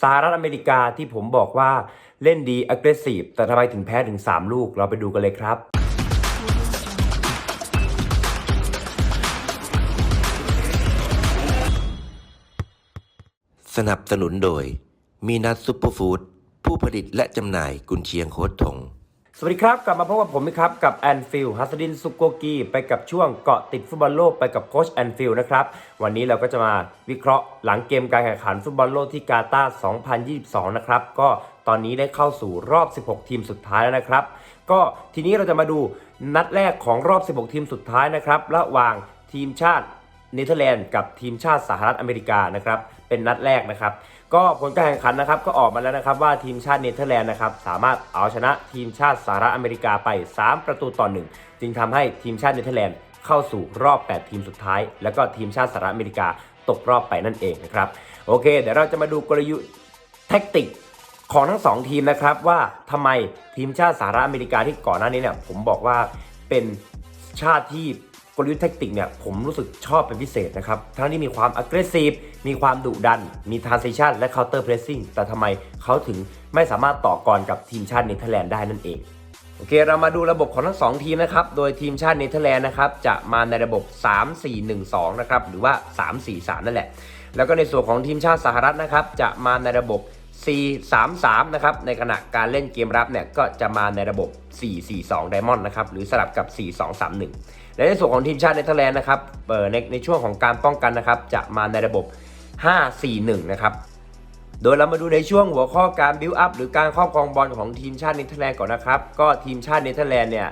สหรัฐอเมริกาที่ผมบอกว่าเล่นดี aggressive แต่ทำไมถึงแพ้ถึง 3 ลูกเราไปดูกันเลยครับสนับสนุนโดย มีนัทซุปเปอร์ฟู้ดผู้ผลิตและจำหน่ายกุนเชียงโคตทง สวัสดีครับ กลับมาพบกับผมนะครับ กับแอนฟิลฮัสดินซุกโกกีไปกับช่วงเกาะติดฟุตบอลโลกไปกับโค้ชแอนฟิลนะครับ วันนี้เราก็จะมาวิเคราะห์หลังเกมการแข่งขันฟุตบอลโลกที่กาตาร์2022 นะครับ ก็ตอนนี้ได้เข้าสู่รอบ 16 ทีมสุดท้ายแล้วนะครับ ก็ทีนี้เราจะมาดูนัดแรกของรอบ 16 ทีมสุดท้ายนะครับระหว่างทีมชาติเนเธอร์แลนด์กับทีมชาติสหรัฐอเมริกานะครับเป็นนัดแรกนะครับ ก็ผลการแข่งขันนะครับก็ออกมาแล้วนะครับว่าทีมชาติเนเธอร์แลนด์นะครับสามารถเอาชนะทีมชาติสหรัฐอเมริกาไป 3 ประตูต่อหนึ่งจึงทำให้ทีมชาติเนเธอร์แลนด์เข้าสู่รอบ 8 ทีมสุดท้าย แล้วก็ทีมชาติสหรัฐอเมริกาตกรอบไปนั่นเองนะครับโอเค เดี๋ยวเราจะมาดูกลยุทธ์แท็กติกของทั้งสองทีมนะครับว่าทำไมทีมชาติสหรัฐอเมริกาที่ก่อนหน้านี้เนี่ยผมบอกว่าเป็นชาติที่ กลยุทธ์แท็กติกเนี่ยผมรู้สึกชอบเป็นพิเศษนะครับ ทั้งที่มีความ aggressive มีความดุดัน มี transition และ counter pressing แต่ทำไมเขาถึงไม่สามารถต่อกรกับทีมชาติเนเธอร์แลนด์ได้นั่นเอง โอเค เรามาดูระบบของทั้ง 2 ทีมนะครับ โดยทีมชาติเนเธอร์แลนด์นะครับจะมาในระบบ 3-4-1-2 นะครับ หรือว่า 3-4-3 นั่นแหละ แล้วก็ในส่วนของทีมชาติสหรัฐนะครับจะมาในระบบ 4-3-3 นะครับ ในขณะการเล่นเกมรับเนี่ยก็จะมาในระบบ 4-4-2 Diamond นะครับ หรือสลับกับ 4-2-3-1 และในส่วนของทีมชาติเนเธอร์แลนด์นะครับเออในในช่วงของการป้องกันนะครับ จะมาในระบบ 5-4-1 นะครับ โดยเรามาดูในช่วงหัวข้อการบิวอัพหรือการครอบครองบอลของทีมชาติเนเธอร์แลนด์ก่อนนะครับ ก็ทีมชาติเนเธอร์แลนด์เนี่ย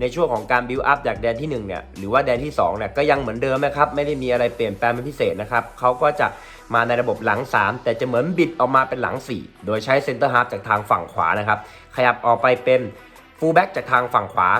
ในช่วงของการบิวอัพจากแดนที่ 1 เนี่ย หรือว่าแดนที่2เนี่ยก็ยังเหมือนเดิมนะครับ ไม่ได้มีอะไรเปลี่ยนแปลงเป็นพิเศษนะครับเขาก็จะมาในระบบหลัง 3 แต่จะเหมือนบิดออกมาเป็นหลัง 4 โดยใช้เซนเตอร์ฮาร์ฟจากทางฝั่งขวานะครับ ขยับออกไปเป็นฟูลแบ็กจากทางฝั่งขวา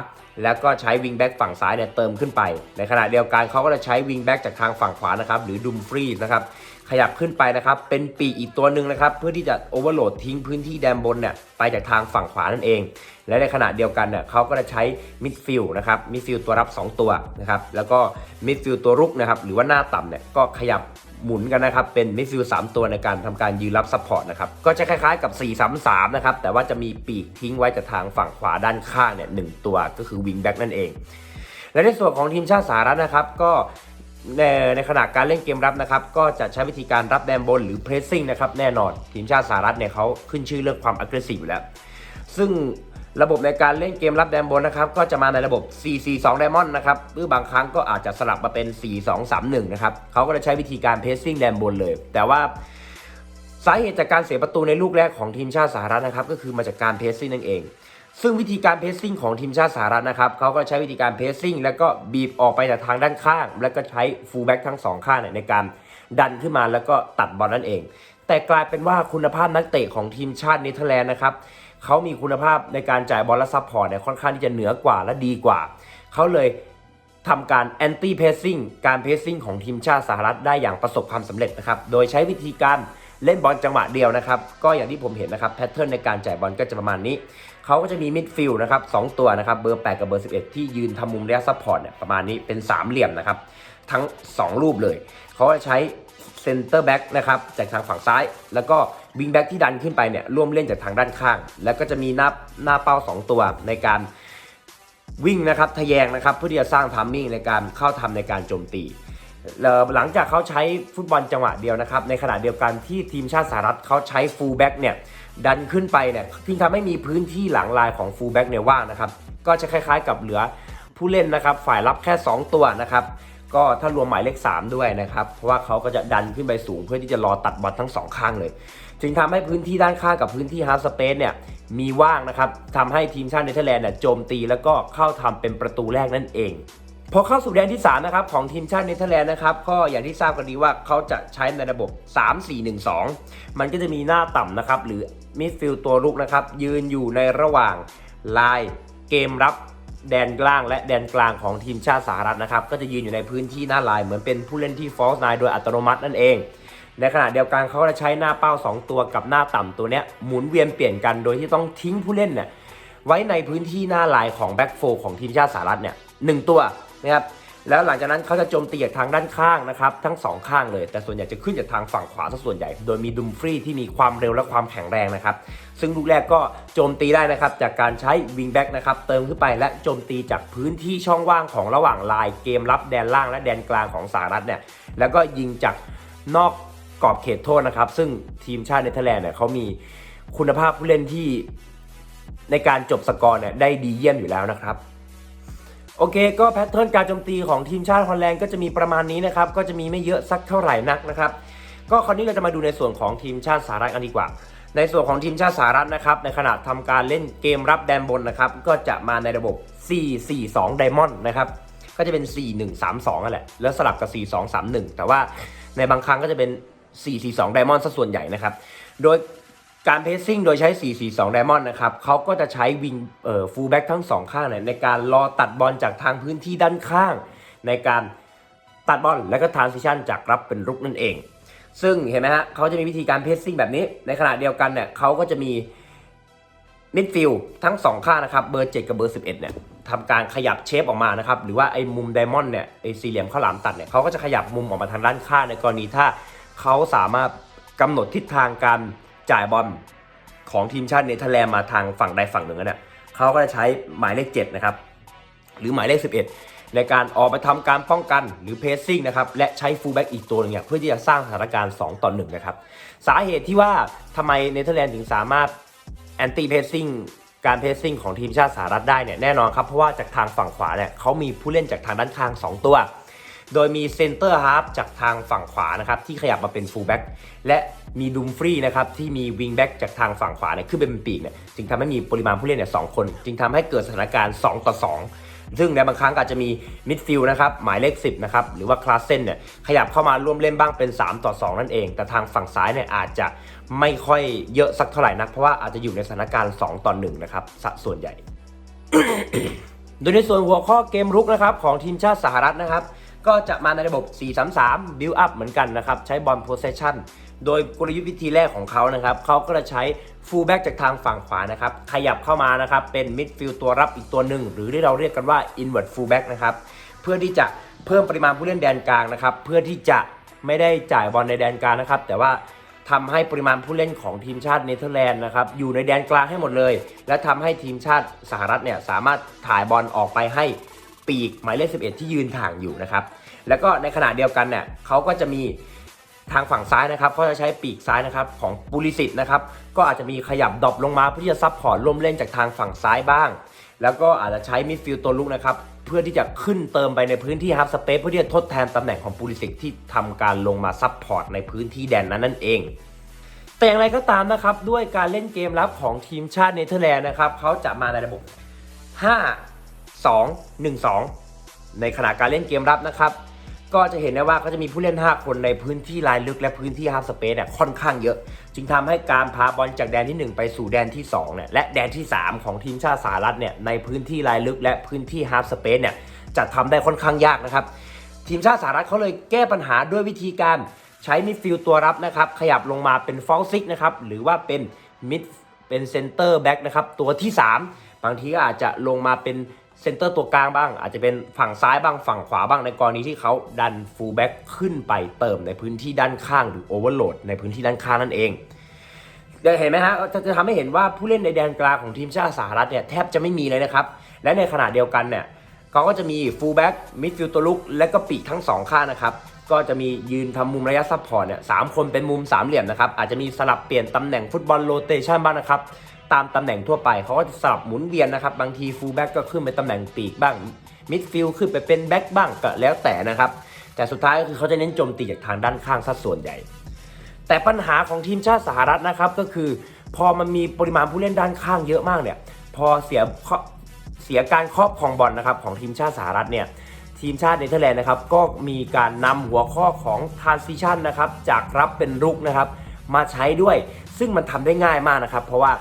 แล้วก็ใช้วิงแบ็กฝั่งซ้ายเนี่ยเติมขึ้นไป ในขณะเดียวกันเขาก็จะใช้วิงแบ็กจากทางฝั่งขวานะครับหรือดุมฟรีนะครับ ขยับขึ้นไปนะครับ เป็นปีกอีกตัวหนึ่งนะครับ เพื่อที่จะโอเวอร์โหลดทิ้งพื้นที่แดนบนเนี่ยไปจากทางฝั่งขวานั่นเอง และในขณะเดียวกันเนี่ยเขาก็จะใช้มิดฟิลด์นะครับ มิดฟิลด์ตัวรับ 2 ตัวนะครับ แล้วก็มิดฟิลด์ตัวรุกนะครับ หรือว่าหน้าต่ำเนี่ยก็ขยับหมุนกันนะครับ เป็นมิดฟิลด์สตัวในการทำการยืนรับซัพพอร์ตนะครับ ก็จะคล้ายๆกับ 4-3-3 นะครับ แต่ว่าจะมีปีกทิ้งไว้จากทางฝั่งขวาด้านข้างเนี่ยหนึ่งตัวก็คือวิงแบ็กนั่นเอง และในส่วนของทีมชาติสหรัฐนะครับก็ ในในขณะการเล่นเกมรับนะครับ ก็จะใช้วิธีการรับแดนบนหรือ pressing นะครับแน่นอน ทีมชาติสหรัฐเนี่ยเขาขึ้นชื่อเรื่องความ aggressive อยู่แล้ว ซึ่งระบบในการเล่นเกมรับแดนบนนะครับ ก็จะมาในระบบ 4-4-2 Diamond นะครับหรือบางครั้งก็อาจจะสลับมาเป็น 4-2-3-1 นะครับเขาก็จะใช้วิธีการ pressing แดนบนเลย แต่ว่าสาเหตุจากการเสียประตูในลูกแรกของทีมชาติสหรัฐนะครับ ก็คือมาจากการเพรสซิ่งนั่นเอง ซึ่งวิธีการเพสซิ่งของทีมชาติสหรัฐนะครับเขาก็ใช้วิธีการเพสซิ่งแล้วก็บีบออกไปจากทางด้านข้าง แล้วก็ใช้ฟูลแบ็กทั้งสองข้างในการดันขึ้นมาแล้วก็ตัดบอลนั่นเอง แต่กลายเป็นว่าคุณภาพนักเตะของทีมชาติเนเธอร์แลนด์นะครับเขามีคุณภาพในการจ่ายบอลและซัพพอร์ตเนี่ยค่อนข้างที่จะเหนือกว่าและดีกว่าเขาเลยทำการ anti passing การ passing ของทีมชาติสหรัฐได้อย่างประสบความสำเร็จนะครับโดยใช้วิธีการ เล่นบอลจังหวะเดียวนะครับ ก็อย่างที่ผมเห็นนะครับแพทเทิร์นในการจ่ายบอลก็จะประมาณนี้ เขาก็จะมีมิดฟิลด์นะครับสองตัวนะครับเบอร์ 8 กับเบอร์ 11 ที่ยืนทำมุมระยะซัพพอร์ตเนี่ยประมาณนี้เป็นสามเหลี่ยมนะครับ ทั้ง 2 รูปเลย เขาจะใช้เซนเตอร์แบ็กนะครับจากทางฝั่งซ้าย แล้วก็วิงแบ็กที่ดันขึ้นไปเนี่ยร่วมเล่นจากทางด้านข้าง แล้วก็จะมีหน้าหน้าเป้า 2 ตัวในการวิ่งนะครับทะแยงนะครับเพื่อที่จะสร้างทัมมิ่งในการเข้าทำในการโจมตี หลังจากเขาใช้ฟุตบอลจังหวะเดียวนะครับ ในขณะเดียวกันที่ทีมชาติสหรัฐเขาใช้ฟูลแบ็กเนี่ยดันขึ้นไปเนี่ยที่ทำให้มีพื้นที่หลังลายของฟูลแบ็กเนี่ยว่างนะครับ ก็จะคล้าย ๆ กับเหลือผู้เล่นนะครับ ฝ่ายรับแค่ 2 ตัวนะครับ ก็ถ้ารวมหมายเลข 3 ด้วยนะครับ เพราะว่าเขาก็จะดันขึ้นไปสูงเพื่อที่จะรอตัดบอลทั้งสองข้างเลย จึงทำให้พื้นที่ด้านข้างกับพื้นที่ฮาร์สเปซเนี่ยมีว่างนะครับทำให้ทีมชาติเนเธอร์แลนด์เนี่ยโจมตีแล้วก็เข้าทำเป็นประตูแรกนั่นเอง พอเข้าสู่แดนที่ 3 นะครับ ของทีมชาติเนเธอร์แลนด์นะครับ ก็อย่างที่ทราบกันดีว่าเขาจะใช้ในระบบ 3-4-1-2 มันก็จะมีหน้าต่ำนะครับ หรือมิดฟิลด์ตัวรุกนะครับ ยืนอยู่ในระหว่างลายเกมรับแดนกลางและแดนกลางของทีมชาติสหรัฐนะครับ ก็จะยืนอยู่ในพื้นที่หน้าลาย เหมือนเป็นผู้เล่นที่ฟอสไนโดยอัตโนมัตินั่นเอง ในขณะเดียวกันเขาจะใช้หน้าเป้า 2 ตัวกับหน้าต่ำตัวเนี้ยหมุนเวียนเปลี่ยนกันโดยที่ต้องทิ้งผู้เล่นเนี่ยไว้ในพื้นที่หน้าลายของแบ็กโฟของทีมชาติสหรัฐเนี่ยหตัว นะครับแล้วหลังจากนั้นเขาจะโจมตีจากทางด้านข้างนะครับทั้งสองข้างเลย แต่ส่วนใหญ่จะขึ้นจากทางฝั่งขวาซะส่วนใหญ่ โดยมีดุมฟรีที่มีความเร็วและความแข็งแรงนะครับ ซึ่งลูกแรกก็โจมตีได้นะครับจากการใช้วิงแบ็กนะครับเติมขึ้นไปและโจมตีจากพื้นที่ช่องว่างของระหว่างลายเกมรับแดนล่างและแดนกลางของสหรัฐเนี่ยแล้วก็ยิงจากนอกกรอบเขตโทษนะครับ ซึ่งทีมชาติเนเธอร์แลนด์เนี่ยเขามีคุณภาพผู้เล่นที่ในการจบสกอร์เนี่ยได้ดีเยี่ยมอยู่แล้วนะครับ โอเคก็แพทเทิร์นการโจมตีของทีมชาติฮอลแลนด์ก็จะมีประมาณนี้นะครับ ก็จะมีไม่เยอะสักเท่าไหร่นักนะครับ ก็คราวนี้เราจะมาดูในส่วนของทีมชาติสหรัฐกันดีกว่า ในส่วนของทีมชาติสหรัฐนะครับ ในขณะทำการเล่นเกมรับแดนบนนะครับ ก็จะมาในระบบ 4-4-2 Diamond นะครับ ก็จะเป็น 4-1-3-2นั่นแหละ แล้วสลับกับ 4-2-3-1 แต่ว่าในบางครั้งก็จะเป็น 4-4-2 Diamond ซะส่วนใหญ่นะครับ โดย การเพสซิ่งโดยใช้ 4-4-2 Diamond นะครับเขาก็จะใช้วิงเอ่อฟูลแบ็กทั้งสองข้างเนี่ยในการรอตัดบอลจากทางพื้นที่ด้านข้าง ในการตัดบอลแล้วก็ทรานซิชันจากรับเป็นรุกนั่นเอง ซึ่งเห็นไหมฮะเขาจะมีวิธีการเพสซิ่งแบบนี้ ในขณะเดียวกันเนี่ยเขาก็จะมีมิดฟิลทั้งสองข้างนะครับเบอร์ 7 กับเบอร์ 11เนี่ยทำการขยับเชฟออกมานะครับหรือว่าไอ้มุมไดมอนด์เนี่ยไอ้สี่เหลี่ยมข้าวหลามตัดเนี่ยเขาก็จะขยับมุมออกมาทางด้านข้างในกรณีถ้าเขาสามารถกำหนดทิศทางการ จ่ายบอลของทีมชาติเนเธอร์แลนด์มาทางฝั่งใดฝั่งหนึ่งเนี่ยเขาก็จะใช้หมายเลข7นะครับหรือหมายเลข 11 ในการออกไปทำการป้องกันหรือเพสซิ่งนะครับและใช้ฟูลแบ็กอีกตัวหนึงเนี่ยเพื่อที่จะสร้างสถานการณ์ 2 ต่อ 1 นะครับ สาเหตุที่ว่าทำไมเนเธอร์แลนด์ถึงสามารถแอนตี้เพสซิ่งการเพสซิ่งของทีมชาติสหรัฐได้เนี่ยแน่นอนครับ เพราะว่าจากทางฝั่งขวาเนี่ยเขามีผู้เล่นจากทางด้านข้าง 2 ตัว โดยมีเซนเตอร์ฮาร์ฟจากทางฝั่งขวานะครับที่ขยับมาเป็นฟูลแบ็กและมีดุมฟรีนะครับที่มีวิงแบ็กจากทางฝั่งขวาเนี่ยขึ้นเป็นปีกเนี่ยจึงทำให้มีปริมาณผู้เล่นเนี่ยสองคน จึงทำให้เกิดสถานการณ์ 2 ต่อ 2ซึ่งในบางครั้งอาจจะมีมิดฟิลด์นะครับหมายเลข 10 นะครับ หรือว่าคลาสเซนเนี่ยขยับเข้ามาร่วมเล่นบ้างเป็น 3 ต่อ 2 นั่นเอง แต่ทางฝั่งซ้ายเนี่ยอาจจะไม่ค่อยเยอะสักเท่าไหร่นัก เพราะว่าอาจจะอยู่ในสถานการณ์ 2 ต่อ 1 นะครับส,ส่วนใหญ่ โดยในส่วนหัวข้อเกมรุกนะครับของทีมชาติสหรัฐนะครับ ก็จะมาในระบบ 4-3-3 build up เหมือนกันนะครับ ใช้บอล possession โดยกลยุทธ์วิธีแรกของเขานะครับ เขาก็จะใช้ full back จากทางฝั่งขวานะครับ ขยับเข้ามานะครับ เป็น midfield ตัวรับอีกตัวหนึ่ง หรือที่เราเรียกกันว่า inward full back นะครับ เพื่อที่จะเพิ่มปริมาณผู้เล่นแดนกลางนะครับ เพื่อที่จะไม่ได้จ่ายบอลในแดนกลางนะครับ แต่ว่าทำให้ปริมาณผู้เล่นของทีมชาติเนเธอร์แลนด์นะครับอยู่ในแดนกลางให้หมดเลย และทำให้ทีมชาติสหรัฐเนี่ยสามารถถ่ายบอลออกไปให้ ปีกหมายเลข 11 ที่ยืนถ่างอยู่นะครับ แล้วก็ในขณะเดียวกันเนี่ยเขาก็จะมีทางฝั่งซ้ายนะครับเขาจะใช้ปีกซ้ายนะครับของปุริสิตนะครับก็อาจจะมีขยับดรอปลงมาเพื่อที่จะซับพอร์ตร่วมเล่นจากทางฝั่งซ้ายบ้าง แล้วก็อาจจะใช้มิดฟิลด์ตัวลุกนะครับเพื่อที่จะขึ้นเติมไปในพื้นที่ฮับสเปซเพื่อที่จะทดแทนตำแหน่งของปุริสิตที่ทำการลงมาซับพอร์ตในพื้นที่แดนนั้นนั่นเองแต่อย่างไรก็ตามนะครับด้วยการเล่นเกมรับของทีมชาติเนเธอร์แลนด์นะครับเขาจะมาในระบบ 5 2 1 2 ในขณะการเล่นเกมรับนะครับ ก็จะเห็นได้ว่าเขาจะมีผู้เล่น 5 คนในพื้นที่ลายลึกและพื้นที่ฮาร์ฟสเปซเนี่ยค่อนข้างเยอะ จึงทำให้การพาบอลจากแดนที่ 1 ไปสู่แดนที่2เนี่ยและแดนที่ 3 ของทีมชาติสหรัฐเนี่ยในพื้นที่ลายลึกและพื้นที่ฮาร์ฟสเปซเนี่ยจะทำได้ค่อนข้างยากนะครับ ทีมชาติสหรัฐเขาเลยแก้ปัญหาด้วยวิธีการใช้มิดฟิลด์ตัวรับนะครับ ขยับลงมาเป็นฟอลซิกนะครับ หรือว่าเป็นมิดเป็นเซนเตอร์แบ็กนะครับ ตัวที่ 3 บางทีก็อาจจะลงมาเป็น เซนเตอร์ตัวกลางบ้าง อาจจะเป็นฝั่งซ้ายบ้างฝั่งขวาบ้างในกรณีที่เขาดันฟูลแบ็กขึ้นไปเติมในพื้นที่ด้านข้างหรือโอเวอร์โหลดในพื้นที่ด้านข้างนั่นเองเดี๋ยวเห็นไหมฮะจะจะทำให้เห็นว่าผู้เล่นในแดนกลางของทีมชาติสหรัฐเนี่ยแทบจะไม่มีเลยนะครับ และในขณะเดียวกันเนี่ยเขาก็จะมีฟูลแบ็กมิดฟิลด์ตัวลุก และก็ปีกทั้งสองข้างนะครับ ก็จะมียืนทำมุมระยะซับพอร์ตเนี่ยสามคนเป็นมุมสามเหลี่ยมนะครับ อาจจะมีสลับเปลี่ยนตำแหน่งฟุตบอลโรเตชันบ้างนะครับ ตามตำแหน่งทั่วไปเขาก็จะสลับหมุนเวียนนะครับ บางทีฟูลแบ็กก็ขึ้นไปตำแหน่งปีกบ้างมิดฟิลด์ขึ้นไปเป็นแบ็กบ้างก็แล้วแต่นะครับ แต่สุดท้ายก็คือเขาจะเน้นโจมตีจากทางด้านข้างซะส่วนใหญ่ แต่ปัญหาของทีมชาติสหรัฐนะครับก็คือ พอมันมีปริมาณผู้เล่นด้านข้างเยอะมากเนี่ยพอเสียเสียการครอบครองบอลนะครับของทีมชาติสหรัฐเนี่ยทีมชาติเนเธอร์แลนด์นะครับก็มีการนำหัวข้อของ transition นะครับจากรับเป็นรุกนะครับมาใช้ด้วย ซึ่งมันทำได้ง่ายมากนะครับ เพราะว่า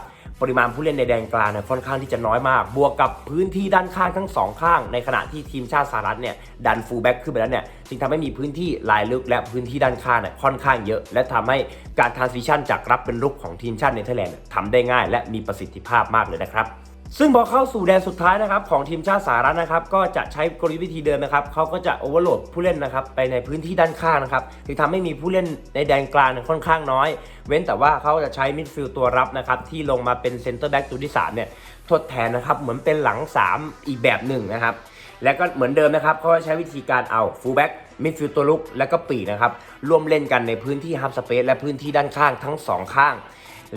ปริมาณผู้เล่นในแดนกลางเนี่ยค่อนข้างที่จะน้อยมาก บวกกับพื้นที่ด้านข้างทั้งสองข้าง ในขณะที่ทีมชาติสหรัฐเนี่ยดันฟูลแบ็กขึ้นไปแล้วเนี่ยจึงทำให้มีพื้นที่ลายลึกและพื้นที่ด้านข้างเนี่ยค่อนข้างเยอะ และทำให้การทรานซิชันจากรับเป็นลุกของทีมชาติเนเธอร์แลนด์ทำได้ง่าย และมีประสิทธิภาพมากเลยนะครับ ซึ่งพอเข้าสู่แดนสุดท้ายนะครับของทีมชาติสหรัฐนะครับ ก็จะใช้กลยุทธ์วิธีเดิมนะครับเขาก็จะโอเวอร์โหลดผู้เล่นนะครับไปในพื้นที่ด้านข้างนะครับถึงทำให้มีผู้เล่นในแดนกลางค่อนข้างน้อย เว้นแต่ว่าเขาจะใช้มิดฟิลด์ตัวรับนะครับที่ลงมาเป็นเซนเตอร์แบ็กตัวที่3เนี่ยทดแทนนะครับเหมือนเป็นหลัง 3 อีกแบบหนึ่งนะครับแล้วก็เหมือนเดิมนะครับเขาจะใช้วิธีการเอาฟูลแบ็ก มิดฟิลด์ตัวลุกและก็ปีกนะครับร่วมเล่นกันในพื้นที่ฮับสเปซและพื้นที่ด้านข้างทั้งสองข้าง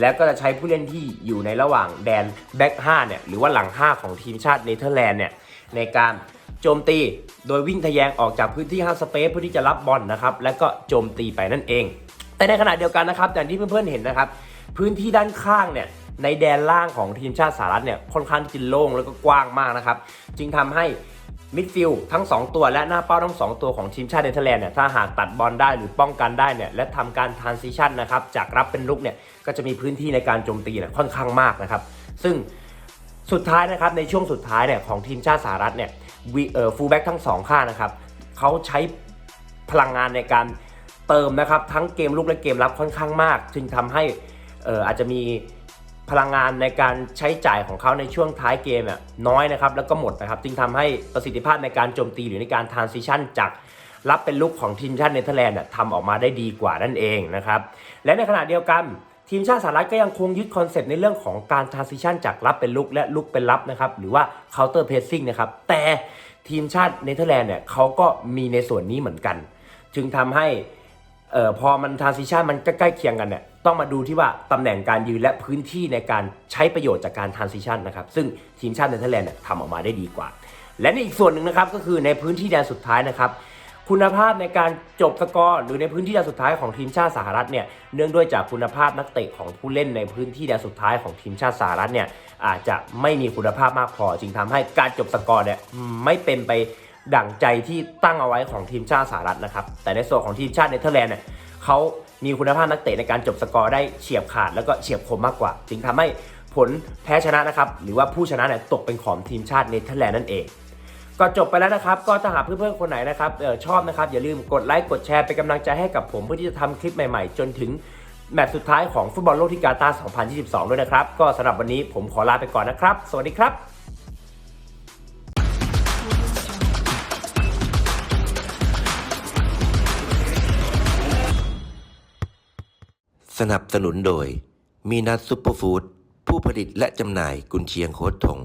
แล้วก็จะใช้ผู้เล่นที่อยู่ในระหว่างแดนแบ็ก5เนี่ยหรือว่าหลัง 5 ของทีมชาติเนเธอร์แลนด์เนี่ยในการโจมตีโดยวิ่งทะแยงออกจากพื้นที่ฮับสเปซเพื่อที่จะรับบอลนะครับแล้วก็โจมตีไปนั่นเอง แต่ในขณะเดียวกันนะครับอย่างที่เพื่อนๆเห็นนะครับพื้นที่ด้านข้างเนี่ยในแดนล่างของทีมชาติสหรัฐเนี่ยค่อนข้างจะโล่งแล้วก็กว้างมากนะครับ จึงทำให้ มิดฟิลด์ทั้ง 2 ตัวและหน้าเป้าทั้ง 2 ตัวของทีมชาติเนเธอร์แลนด์เนี่ยถ้าหากตัดบอลได้หรือป้องกันได้เนี่ยและทำการทรานซิชันนะครับจากรับเป็นลุกเนี่ยก็จะมีพื้นที่ในการโจมตีเนี่ยค่อนข้างมากนะครับ ซึ่งสุดท้ายนะครับในช่วงสุดท้ายเนี่ยของทีมชาติสหรัฐเนี่ยเอ่อฟูลแบ็กทั้งสองข้างนะครับเขาใช้พลังงานในการเติมนะครับทั้งเกมลุกและเกมรับค่อนข้างมาก จึงทำให้เอ่ออาจจะมี พลังงานในการใช้จ่ายของเขาในช่วงท้ายเกมน้อยนะครับแล้วก็หมดนะครับจึงทำให้ประสิทธิภาพในการโจมตีหรือในการทรานซิชันจากรับเป็นลุกของทีมชาติเนเธอร์แลนด์ทำออกมาได้ดีกว่านั่นเองนะครับและในขณะเดียวกันทีมชาติสหรัฐก็ยังคงยึดคอนเซปต์ในเรื่องของการทรานซิชันจากรับเป็นลุกและลุกเป็นรับนะครับหรือว่า counter pressing นะครับแต่ทีมชาติเนเธอร์แลนด์เนี่ยเขาก็มีในส่วนนี้เหมือนกัน จึงทำให้ เอ่อพอมันทรานซิชันมันใกล้เคียงกันเนี่ยต้องมาดูที่ว่าตำแหน่งการยืนและพื้นที่ในการใช้ประโยชน์จากการทรานซิชันนะครับซึ่งทีมชาติเนเธอร์แลนด์เนี่ยทำออกมาได้ดีกว่า และในอีกส่วนหนึ่งนะครับก็คือในพื้นที่แดนสุดท้ายนะครับคุณภาพในการจบสกอร์หรือในพื้นที่แดนสุดท้ายของทีมชาติสหรัฐเนี่ยเนื่องด้วยจากคุณภาพนักเตะของผู้เล่นในพื้นที่แดนสุดท้ายของทีมชาติสหรัฐเนี่ยอาจจะไม่มีคุณภาพมากพอจึงทำให้การจบสกอร์เนี่ยไม่เป็นไป ดั่งใจที่ตั้งเอาไว้ของทีมชาติสหรัฐนะครับ แต่ในส่วนของทีมชาติเนเธอร์แลนด์เนี่ยเขามีคุณภาพนักเตะในการจบสกอร์ได้เฉียบขาดแล้วก็เฉียบคมมากกว่า จึงทำให้ผลแพ้ชนะนะครับ หรือว่าผู้ชนะเนี่ยตกเป็นของทีมชาติเนเธอร์แลนด์นั่นเอง ก็จบไปแล้วนะครับ ก็ถ้าหากเพื่อนๆคนไหนนะครับออชอบนะครับ อย่าลืมกดไลค์กดแชร์เป็นกำลังใจให้กับผมเพื่อที่จะทำคลิปใหม่ๆ จนถึงแมตช์สุดท้ายของฟุตบอลโลกที่กาตาร์2022 ด้วยนะครับ ก็สำหรับวันนี้ผมขอลาไปก่อนนะครับ สวัสดีครับ สนับสนุนโดย มีนัทซุปเปอร์ฟู้ดผู้ผลิตและจำหน่ายกุนเชียงโคตถง